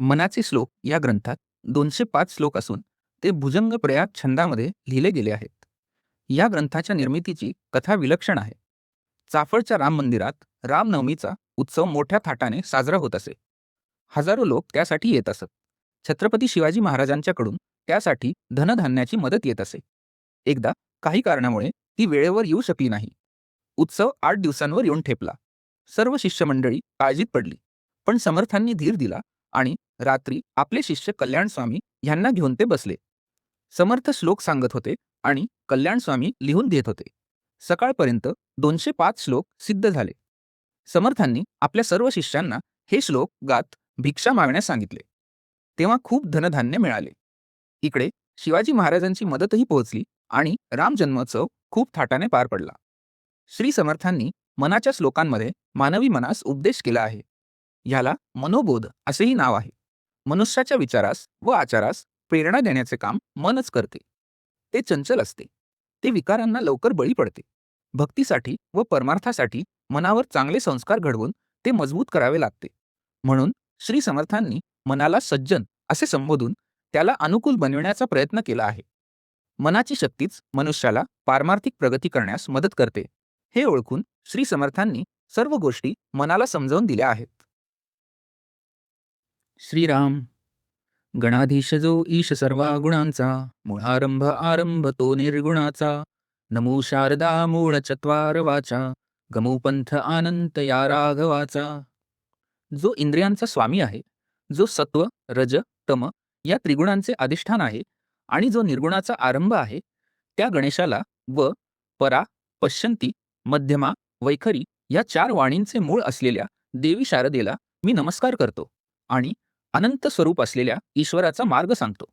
मनाचे श्लोक या ग्रंथात दोनशे पाच श्लोक असून ते भुजंग प्रयाग छंदामध्ये लिहिले गेले आहेत. या ग्रंथाच्या निर्मितीची कथा विलक्षण आहे. चाफळच्या राम मंदिरात रामनवमीचा उत्सव मोठ्या थाटाने साजरा होत असे. हजारो लोक त्यासाठी येत असत. छत्रपती शिवाजी महाराजांच्याकडून त्यासाठी धनधान्याची मदत येत असे. एकदा काही कारणामुळे ती वेळेवर येऊ शकली नाही. उत्सव आठ दिवसांवर येऊन ठेपला. सर्व शिष्यमंडळी काळजीत पडली. पण समर्थांनी धीर दिला आणि रात्री आपले शिष्य कल्याण स्वामी ह्यांना घेऊन ते बसले. समर्थ श्लोक सांगत होते आणि कल्याण स्वामी लिहून देत होते. सकाळपर्यंत दोनशे पाच श्लोक सिद्ध झाले. समर्थांनी आपल्या सर्व शिष्यांना हे श्लोक गात भिक्षा मागण्यास सांगितले. तेव्हा खूप धनधान्य मिळाले. इकडे शिवाजी महाराजांची मदतही पोहोचली आणि राम जन्मोत्सव खूप थाटाने पार पडला. श्री समर्थांनी मनाच्या श्लोकांमध्ये मानवी मनास उपदेश केला आहे. ह्याला मनोबोध असेही नाव आहे. मनुष्याच्या विचारास व आचारास प्रेरणा देण्याचे काम मनच करते. ते चंचल असते. ते विकारांना लवकर बळी पडते. भक्तीसाठी व परमार्थासाठी मनावर चांगले संस्कार घडवून ते मजबूत करावे लागते. म्हणून श्री समर्थांनी मनाला सज्जन असे संबोधून त्याला अनुकूल बनविण्याचा प्रयत्न केला आहे. मनाची शक्तीच मनुष्याला पारमार्थिक प्रगती करण्यास मदत करते. हे ओळखून श्री समर्थांनी सर्व गोष्टी मनाला समजावून दिल्या आहेत. श्रीराम। गणाधीश जो ईश सर्वा गुणांचा मुळारंभ आरंभ तो निर्गुणाचा। नमो शारदा मूळ चत्वार वाचा गमोपंथ आनंत या राघवाचा। जो इंद्रियांचा स्वामी आहे जो सत्व रज तम या त्रिगुणांचे अधिष्ठान आहे आणि जो निर्गुणाचा आरंभ आहे त्या गणेशाला व परा पश्यंती मध्यमा वैखरी या चार वाणींचे मूळ असलेल्या देवी शारदेला मी नमस्कार करतो आणि अनंत स्वरूप असलेल्या ईश्वराचा मार्ग सांगतो.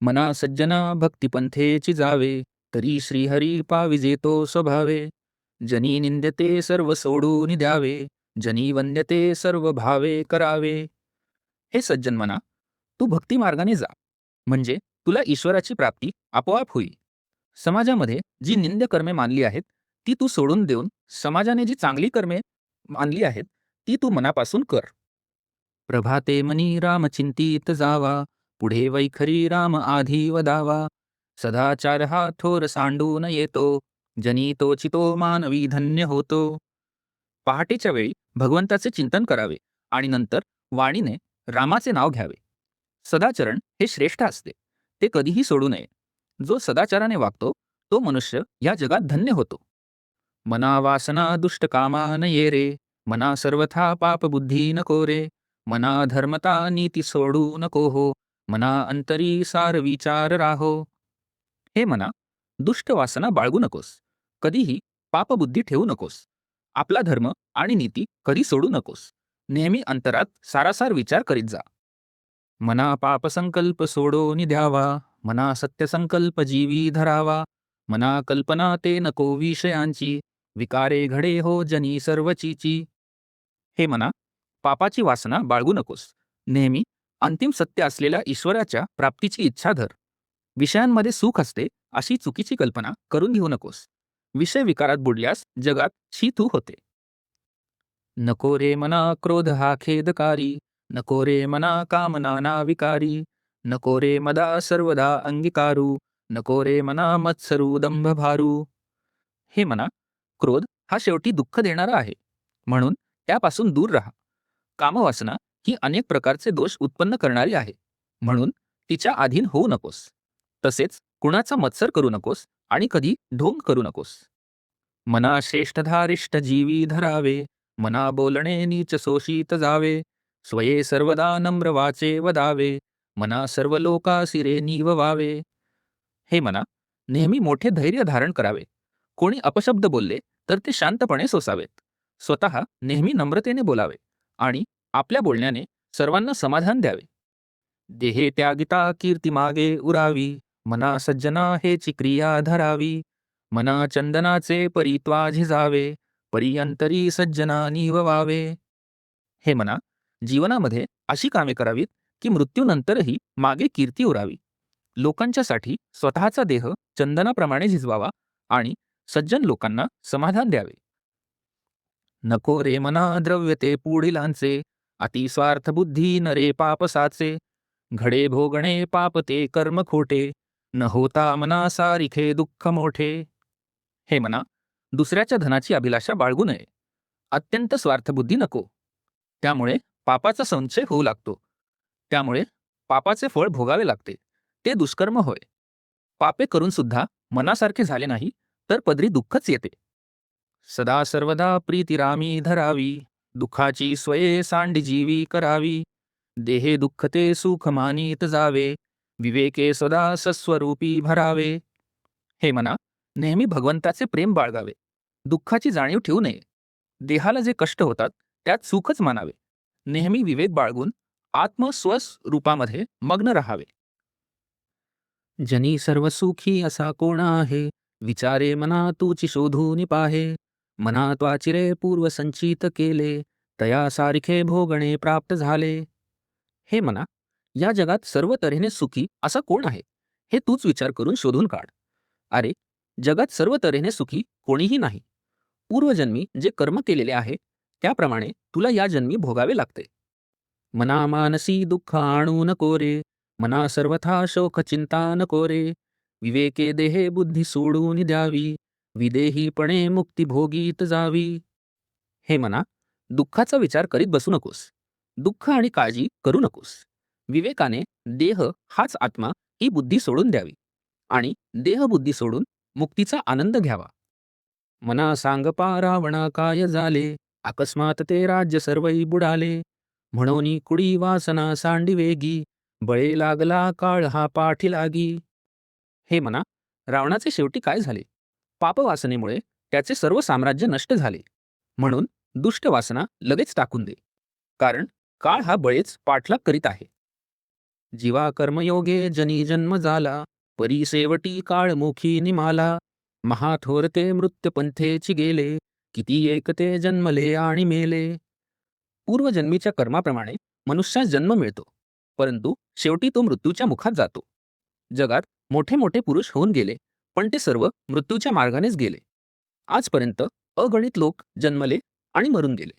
मना सज्जना भक्तिपंथेची जावे तरी श्रीहरी पाविजेतो स्वभावे. जनी निंद्यते सर्व सोडून द्यावे जनी वंद्यते सर्व भावे करावे. हे सज्जन मना तू भक्ती मार्गाने जा. म्हणजे तुला ईश्वराची प्राप्ती आपोआप होईल. समाजामध्ये जी निंद्य कर्मे मानली आहेत ती तू सोडून देऊन समाजाने जी चांगली कर्मे मानली आहेत ती तू मनापासून कर. प्रभाते मनी राम चिंतीत जावा पुढे वैखरी राम आधी वदावा। सदाचार हा थोर सांडून येतो जनी तो चितो मानवी धन्य होतो। पहाटेच्या वेळी भगवंताचे चिंतन करावे आणि नंतर वाणीने रामाचे नाव घ्यावे। सदाचरण हे श्रेष्ठ असते ते कधीही सोडू नये। जो सदाचाराने वागतो तो मनुष्य या जगात धन्य होतो। मना वासना दुष्ट कामा न ये रे मना सर्वथा पाप बुद्धी नको रे मना धर्मता नीती सोडू नको हो मना अंतरी सार विचार राहो. हे मना दुष्ट वासना बाळगू नकोस. कधीही पापबुद्धी ठेवू नकोस. आपला धर्म आणि नीती कधी सोडू नकोस. नेहमी अंतरात सारासार विचार करीत जा. मना पापसंकल्प सोडो निध्यावा मना सत्यसंकल्प जीवी धरावा मना कल्पना ते नको विषयांची विकारे घडे हो जनी सर्वचीची. हे मना पापाची वासना बाळगू नकोस. नेहमी अंतिम सत्य असलेल्या ईश्वराच्या प्राप्तीची इच्छा धर. विषयांमध्ये सुख असते अशी चुकीची कल्पना करून घेऊ नकोस. विषय विकारात बुडल्यास जगात शीतू होते. नको रे मना क्रोध हा खेदकारी नको रे मना कामना ना विकारी नको रे मदा सर्वदा अंगीकारू नको रे मना मत्सरू दंभ भारू हे मना क्रोध हा शेवटी दुःख देणारा आहे. म्हणून त्यापासून दूर राहा. कामवासना ही अनेक प्रकारचे दोष उत्पन्न करणारी आहे. म्हणून तिच्या अधीन होऊ नकोस. तसेच कुणाचा मत्सर करू नकोस आणि कधी ढोंग करू नकोस. मना श्रेष्ठधारिष्ट जीवी धरावे मना बोलणे नीच शोषित जावे स्वये सर्वदा नम्र वाचे वदावे मना सर्व लोका सिरे नीव वावे. हे मना नेहमी मोठे धैर्य धारण करावे. कोणी अपशब्द बोलले तर ते शांतपणे सोसावेत. स्वतः नेहमी नम्रतेने बोलावे. आणि आपल्या बोलण्याने सर्वांना समाधान द्यावे. देहे त्यागिता कीर्ती मागे उरावी मना सज्जना हेची क्रिया धरावी मना चंदनाचे परित्वा झिजावे परियंतरी सज्जना निववावे. हे मना जीवनामध्ये अशी कामे करावीत की मृत्यूनंतरही मागे कीर्ती उरावी. लोकांच्यासाठी स्वतःचा देह चंदनाप्रमाणे झिजवावा आणि सज्जन लोकांना समाधान द्यावे. नको रे मना द्रव्य ते पुढिलांचे अति स्वार्थ बुद्धी नरे पाप साचे. घडे भोगणे पाप ते कर्म खोटे न होता मना सारिखे दुःख मोठे. हे मना दुसऱ्याच्या धनाची अभिलाषा बाळगू नये. अत्यंत स्वार्थबुद्धी नको. त्यामुळे पापाचा संचय होऊ लागतो. त्यामुळे पापाचे फळ भोगावे लागते. ते दुष्कर्म होय. पापे करून सुद्धा मनासारखे झाले नाही तर पदरी दुःखच येते. सदा सर्वदा प्रीतिरामी धरावी दुःखाची स्वये सांडजीवी करावी. देहे दुःखते सुखमानीत जावे विवेके सदा सस्वरूपी भरावे. हे मना नेहमी भगवंताचे प्रेम बाळगावे दुःखाची जाणीव ठेवू नये. देहाला जे कष्ट होतात त्यात सुखच मानावे. नेहमी विवेक बाळगून आत्मस्वस रूपामध्ये मग्न राहावे. जनी सर्व सुखी असा कोण आहे? विचारे मना तूची शोधून पाहे. मना त्वाचिरे पूर्व संचित केले तया सारिखे भोगणे प्राप्त झाले. हे मना या जगात सर्व तऱ्हेने सुखी असा कोण आहे? हे तूच विचार करून शोधून काढ. अरे जगात सर्व तऱ्हेने सुखी कोणीही नाही. पूर्वजन्मी जे कर्म केलेले आहे त्याप्रमाणे तुला या जन्मी भोगावे लागते. मना मानसी दुःख आणू नको रे मना सर्वथा शोक चिंता नको रे. विवेके देहे बुद्धी सोडून द्यावी. विदेहीपणे मुक्तिभोगीत जावी. हे मना दुःखाचा विचार करीत बसू नकोस. दुःख आणि काळजी करू नकोस. विवेकाने देह हाच आत्मा ही बुद्धी सोडून द्यावी आणि देहबुद्धी सोडून मुक्तीचा आनंद घ्यावा. मना सांग पा रावणा काय झाले? अकस्मात ते राज्य सर्वई बुडाले. म्हणून कुडी वासना सांडी वेगी बळे लागला काळ हा पाठी लागी. हे मना रावणाचे शेवटी काय झाले? पापवासनेमुळे त्याचे सर्व साम्राज्य नष्ट झाले. म्हणून दुष्ट वासना लगेच टाकून दे. कारण काळ हा बळेच पाठलाग करीत आहे. जीवा कर्मयोगे जनी जन्म झाला परी सेवटी काळ मुखी निमाला. महाथोरते मृत्युपंथेची गेले किती एकते जन्मले आणि मेले. पूर्वजन्मीच्या कर्माप्रमाणे मनुष्यास जन्म मिळतो परंतु शेवटी तो मृत्यूच्या मुखात जातो. जगात मोठे मोठे पुरुष होऊन गेले पण ते सर्व मृत्यूच्या मार्गानेच गेले. आजपर्यंत अगणित लोक जन्मले आणि मरून गेले.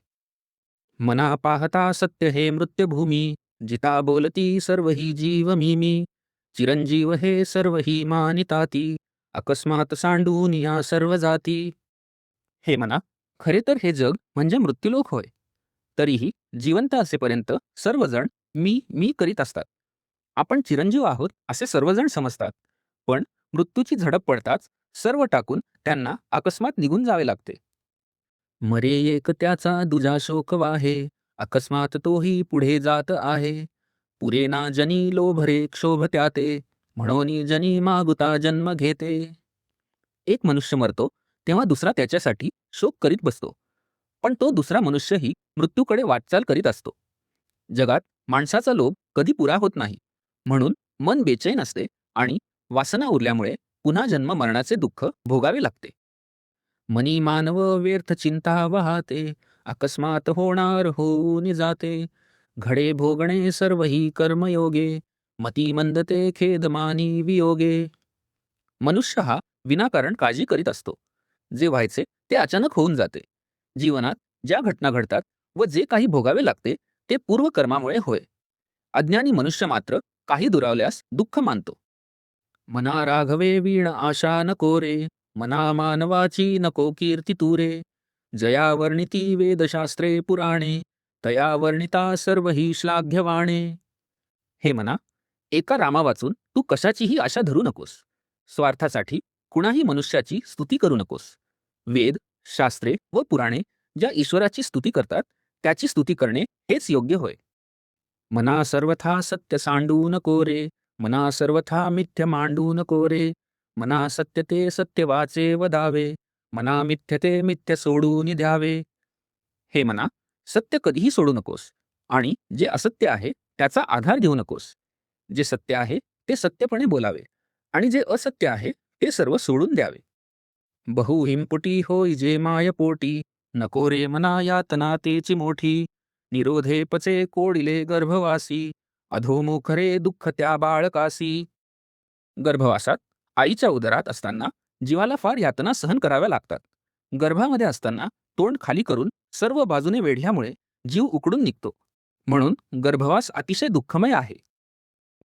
मना पाहता सत्य हे मृत्युभूमी जिता बोलती सर्व ही जीव मी मी चिरंजीव हे सर्व ही मानिताती अकस्मात सांडून या सर्व जाती. हे मना खरे तर हे जग म्हणजे मृत्यूलोक होय. तरीही जिवंत असेपर्यंत सर्वजण मी मी करीत असतात. आपण चिरंजीव आहोत असे सर्वजण समजतात. पण मृत्यूची झडप पडताच सर्व टाकून त्यांना अकस्मात निघून जावे लागते. मरे एक त्याचा दुजा शोक वाहे अकस्मात तोही पुढे जात आहे. पुरे ना जनी लोभरे क्षोभ त्याते म्हणून जनी मागुता जन्म घेते. एक मनुष्य मरतो तेव्हा दुसरा त्याच्यासाठी शोक करीत बसतो. पण तो दुसरा मनुष्यही मृत्यूकडे वाटचाल करीत असतो. जगात माणसाचा लोभ कधी पुरा होत नाही म्हणून मन बेचैन असते आणि वासना उरल्यामुळे पुन्हा जन्म मरणाचे दुःख भोगावे लागते. मनी मानव व्यर्थ चिंता वाहते अकस्मात होणार होऊन जाते. घडे भोगणे सर्व ही कर्मयोगे मती मंदते खेदमानी वियोगे. मनुष्य हा विनाकारण काळजी करीत असतो. जे व्हायचे ते अचानक होऊन जाते. जीवनात ज्या घटना घडतात व जे काही भोगावे लागते ते पूर्वकर्मामुळे होय. अज्ञानी मनुष्य मात्र काही दुरावल्यास दुःख मानतो. मना राघवे वीण आशा न कोरे मना मानवाची नको कीर्ती तुरे. जया वर्णिती वेदशास्त्रे पुराणे तया वर्णिता सर्व ही श्लाघ्यवाणे. हे मना एका रामा वाचून तू कशाचीही आशा धरू नकोस. स्वार्थासाठी कुणाही मनुष्याची स्तुती करू नकोस. वेद शास्त्रे व पुराणे ज्या ईश्वराची स्तुती करतात त्याची स्तुती करणे हेच योग्य होय. मना सर्वथा सत्य सांडू नको रे मना सर्वथा मिथ्य मांडू नको रे मना सत्य ते सत्य वाचे वदावे मना मिथ्य ते मिथ्य सोडून द्यावे. हे मना सत्य कधीही सोडू नकोस आणि जे असत्य आहे त्याचा आधार घेऊ नकोस. जे सत्य आहे ते सत्यपणे बोलावे आणि जे असत्य आहे ते सर्व सोडून द्यावे. बहु हिमपुटी होय जे मायपोटी नको रे मना यातना तेची मोठी निरोधे पचे कोडिले गर्भवासी अधोमुखरे दुःख त्या बाळकासी. गर्भवासात आईच्या उदरात असताना जीवाला फार यातना सहन कराव्या लागतात. गर्भामध्ये असताना तोंड खाली करून सर्व बाजूने वेढल्यामुळे जीव उकडून निघतो. म्हणून गर्भवास अतिशय दुःखमय आहे.